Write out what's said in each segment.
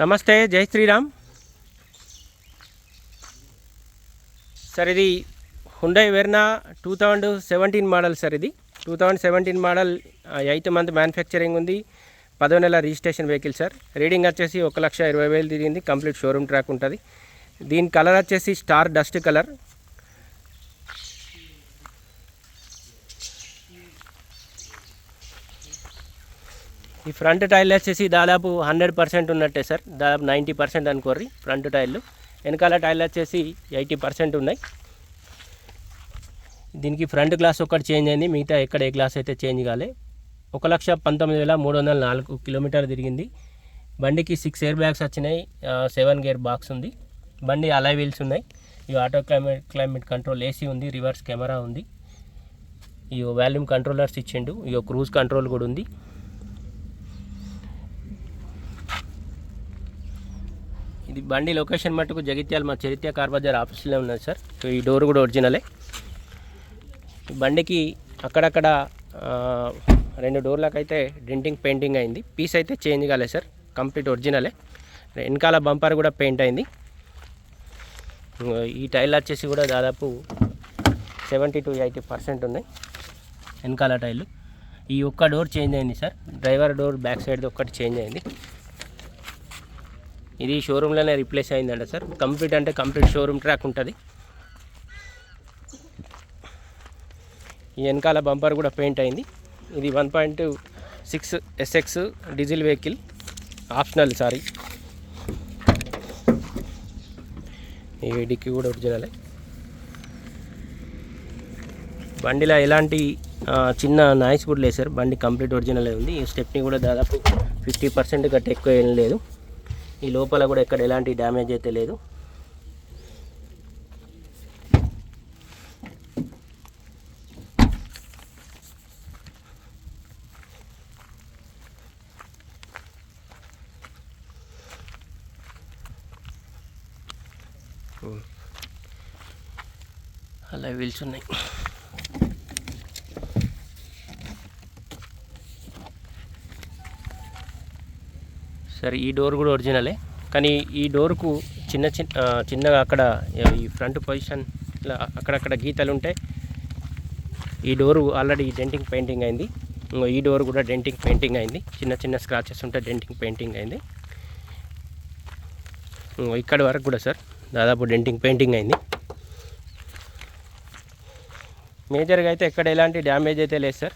నమస్తే జై శ్రీరామ్. సార్ ఇది Hyundai Verna two thousand seventeen model sir ఇది. Two thousand seventeen model eighth month manufacturing ఉంది. పదో నెల రిజిస్ట్రేషన్ వెహికల్ సార్. రీడింగ్ వచ్చేసి ఒక లక్ష ఇరవై వేలు తిరిగింది. కంప్లీట్ షోరూమ్ ట్రాక్ ఉంటుంది. దీని కలర్ వచ్చేసి స్టార్ డస్ట్ కలర్ ఈ ఫ్రంట్ టైల్ వచ్చేసి దాదాపు హండ్రెడ్ పర్సెంట్ ఉన్నట్టే సార్. దాదాపు నైంటీ పర్సెంట్ అనుకోర్రి ఫ్రంట్ టైర్లు వెనకాల టైల్ వచ్చేసి ఎయిటీ పర్సెంట్ ఉన్నాయి. దీనికి ఫ్రంట్ గ్లాస్ ఒకటి చేంజ్ అయింది. మిగతా ఎక్కడ ఏ గ్లాస్ అయితే చేంజ్ కాలే. ఒక లక్ష పంతొమ్మిది వేల మూడు వందల నాలుగు కిలోమీటర్ తిరిగింది. బండికి సిక్స్ ఎయిర్ బ్యాగ్స్ వచ్చినాయి. సెవెన్ గేర్ బాక్స్ ఉంది. బండి అలై వీల్స్ ఉన్నాయి. ఈ auto climate climate control AC ఉంది. రివర్స్ కెమెరా ఉంది. ఈ వాల్యూమ్ కంట్రోలర్స్ ఇచ్చిండు. ఈ క్రూజ్ కంట్రోల్ కూడా ఉంది. ఇది బండి లొకేషన్ మట్టుకు జగిత్యాల మా చరిత్ర కార్ బజార్ ఆఫీస్లో ఉన్నది సార్. సో ఈ డోర్ కూడా ఒరిజినలే. బండికి అక్కడక్కడ రెండు డోర్లకు అయితే డెంటింగ్ పెయింటింగ్ అయింది. పీస్ అయితే చేంజ్ కాలేదు సార్. కంప్లీట్ ఒరిజినలే. వెనకాల బంపర్ కూడా పెయింట్ అయింది. ఈ టైల్ వచ్చేసి కూడా దాదాపు సెవెంటీ టు ఎయిటీ పర్సెంట్ ఉన్నాయి వెనకాల టైర్లు ఈ ఒక్క డోర్ చేంజ్ అయింది sir. Driver door back side ఒక్కటి చేంజ్ అయింది. ఇది షోరూంలోనే రిప్లేస్ అయిందంట సార్. కంప్లీట్ అంటే కంప్లీట్ షోరూమ్ ట్రాక్ ఉంటుంది. ఈ వెనకాల బంపర్ కూడా పెయింట్ అయింది. ఇది one point six SX diesel vehicle optional sorry ఈ డిక్కి కూడా ఒరిజినలే బండిలో ఎలాంటి చిన్న నాయిస్ కూడా లేదు సార్. బండి కంప్లీట్ ఒరిజినలే ఉంది. ఈ స్టెప్ని కూడా దాదాపు ఫిఫ్టీ పర్సెంట్ గట్ట ఎక్కువ ఏం లేదు. ఈ లోపల కూడా ఎక్కడ ఎలాంటి డ్యామేజ్ అయితే లేదు. అలా వీల్స్ ఉన్నాయి. సరే ఈ డోర్ కూడా ఒరిజినలే. కానీ ఈ డోర్కు చిన్న చిన్న చిన్నగా అక్కడ ఈ ఫ్రంట్ పొజిషన్ ఇలా అక్కడక్కడ గీతలు ఉంటాయి ఈ డోరు ఆల్రెడీ డెంటింగ్ పెయింటింగ్ అయింది. ఈ డోర్ కూడా డెంటింగ్ పెయింటింగ్ అయింది. చిన్న చిన్న స్క్రాచెస్ ఉంటే డెంటింగ్ పెయింటింగ్ అయింది. ఇక్కడ వరకు కూడా సార్ దాదాపు డెంటింగ్ పెయింటింగ్ అయింది. మేజర్గా అయితే ఎక్కడ ఎలాంటి డ్యామేజ్ అయితే లేదు సార్.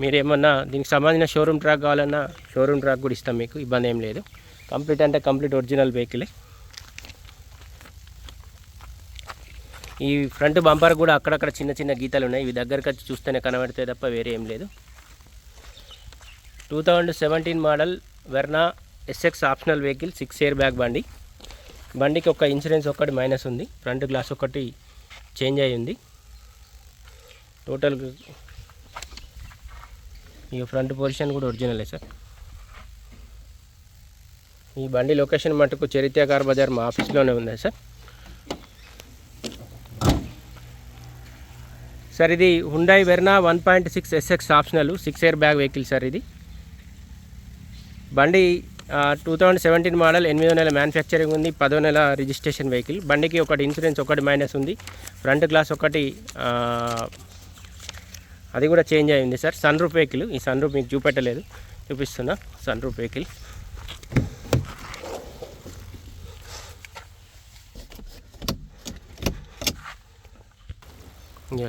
మీరేమన్నా దీనికి సంబంధించిన షోరూమ్ ట్రాక్ కావాలన్నా షోరూమ్ ట్రాక్ కూడా ఇస్తాం మీకు ఇబ్బంది ఏం లేదు. కంప్లీట్ అంటే కంప్లీట్ ఒరిజినల్ వెహికలే ఈ ఫ్రంట్ బంపర్ కూడా అక్కడక్కడ చిన్న చిన్న గీతలు ఉన్నాయి. ఇవి దగ్గరకు వచ్చి చూస్తేనే కనబడితే తప్ప వేరే ఏం లేదు. Two thousand seventeen model Verna SX optional vehicle six air bag బండి. బండికి ఒక ఇన్సూరెన్స్ ఒకటి మైనస్ ఉంది. ఫ్రంట్ గ్లాస్ ఒకటి చేంజ్ అయ్యి ఉంది టోటల్ ఈ ఫ్రంట్ పొజిషన్ కూడా ఒరిజినలే సార్. ఈ బండి లొకేషన్ మటుకు చరిత్ర కార్ బజార్ మా ఆఫీస్లోనే ఉంది సార్. సార్ ఇది Hyundai Verna one point six SX optional six air bag vehicle sir ఇది. బండి టూ థౌజండ్ సెవెంటీన్ మోడల్ ఎనిమిదో నెల మ్యానుఫ్యాక్చరింగ్ ఉంది పదో నెల రిజిస్ట్రేషన్ వెహికల్ బండికి ఒకటి ఇన్సూరెన్స్ ఒకటి మైనస్ ఉంది. ఫ్రంట్ గ్లాస్ ఒకటి అది కూడా చేంజ్ అయింది సార్. Sunroof vehicle. ఈ సన్ రూప్ మీకు చూపెట్టలేదు. చూపిస్తున్నా. Sunroof vehicle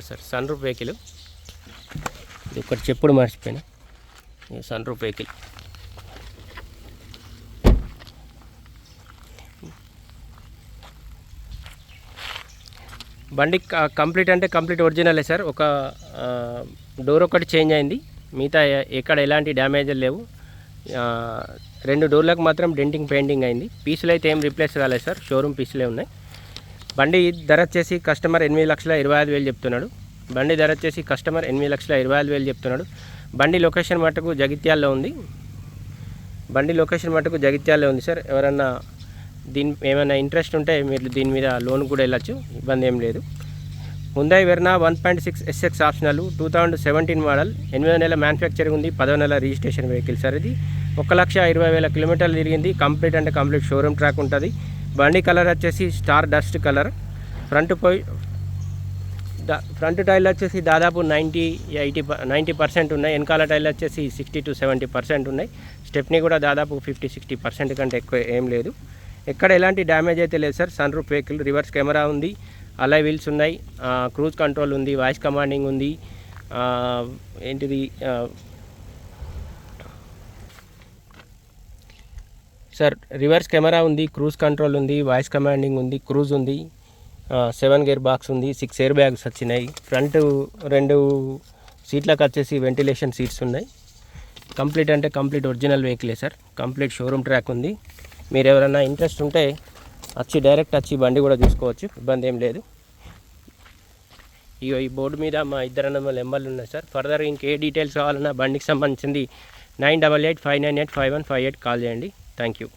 sir sunroof vehicle. ఇది ఒకటి చెప్పుడు మర్చిపోయినా. Sunroof vehicle. బండి కంప్లీట్ అంటే కంప్లీట్ ఒరిజినలే సార్. ఒక డోర్ ఒకటి చేంజ్ అయింది. మిగతా ఎక్కడ ఎలాంటి డ్యామేజ్ లేవు. రెండు డోర్లకు మాత్రం డెంటింగ్ పెయింటింగ్ అయింది. పీసులు అయితే ఏం రీప్లేస్ కాలేదు సార్. షోరూమ్ పీసులే ఉన్నాయి. బండి ధర వచ్చేసి కస్టమర్ ఎనిమిది లక్షల ఇరవై ఐదు వేలు చెప్తున్నాడు. బండి ధర వచ్చేసి కస్టమర్ ఎనిమిది లక్షల ఇరవై ఐదు వేలు చెప్తున్నాడు. బండి లొకేషన్ మటుకు జగిత్యాల్లో ఉంది. బండి లొకేషన్ మటుకు జగిత్యాల్లో ఉంది సార్. ఎవరన్నా దీని ఏమైనా ఇంట్రెస్ట్ ఉంటే మీరు దీని మీద లోన్ కూడా వెళ్ళచ్చు ఇబ్బంది ఏం లేదు. Hyundai Verna one point six SX optional two thousand seventeen model ఎనిమిదో నెల మ్యానుఫ్యాక్చరింగ్ ఉంది పదో నెల రిజిస్ట్రేషన్ వెహికల్ సార్ ఇది ఒక లక్ష ఇరవై వేల కిలోమీటర్లు తిరిగింది కంప్లీట్ అంటే కంప్లీట్ షోరూమ్ ట్రాక్ ఉంటుంది. బండి కలర్ వచ్చేసి స్టార్ డస్ట్ కలర్ ఫ్రంట్ పోయి ఫ్రంట్ టైర్లు వచ్చేసి దాదాపు నైంటీ ఎయిటీ నైంటీ పర్సెంట్ ఉన్నాయి. వెనకాల టైర్లు వచ్చేసి సిక్స్టీ టు సెవెంటీ పర్సెంట్ ఉన్నాయి. స్టెప్ని కూడా దాదాపు ఫిఫ్టీ సిక్స్టీ పర్సెంట్ కంటే ఎక్కువ ఏం లేదు. ఎక్కడ ఎలాంటి డ్యామేజ్ అయితే లేదు sir. Sun roof vehicle reverse camera ఉంది అలై వీల్స్ ఉన్నాయి క్రూజ్ కంట్రోల్ ఉంది వాయిస్ కమాండింగ్ ఉంది ఏంటిది సార్ రివర్స్ కెమెరా ఉంది క్రూజ్ కంట్రోల్ ఉంది వాయిస్ కమాండింగ్ ఉంది క్రూజ్ ఉంది సెవెన్ గేర్ బాక్స్ ఉంది సిక్స్ ఎయిర్ బ్యాగ్స్ వచ్చినాయి ఫ్రంట్ రెండు సీట్లకు వచ్చేసి వెంటిలేషన్ సీట్స్ ఉన్నాయి. కంప్లీట్ అంటే కంప్లీట్ ఒరిజినల్ వెహికలే సార్. కంప్లీట్ షోరూమ్ ట్రాక్ ఉంది. మీరు ఎవరైనా ఇంట్రెస్ట్ ఉంటే వచ్చి డైరెక్ట్ వచ్చి బండి కూడా చూసుకోవచ్చు ఇబ్బంది ఏం లేదు. ఇగో ఈ బోర్డు మీద మా ఇద్దరు నెంబర్ నెంబర్లు ఉన్నాయి సార్. ఫర్దర్ ఇంకే డీటెయిల్స్ కావాలన్నా బండికి సంబంధించింది nine double eight five nine eight five one five eight call చేయండి. Thank you.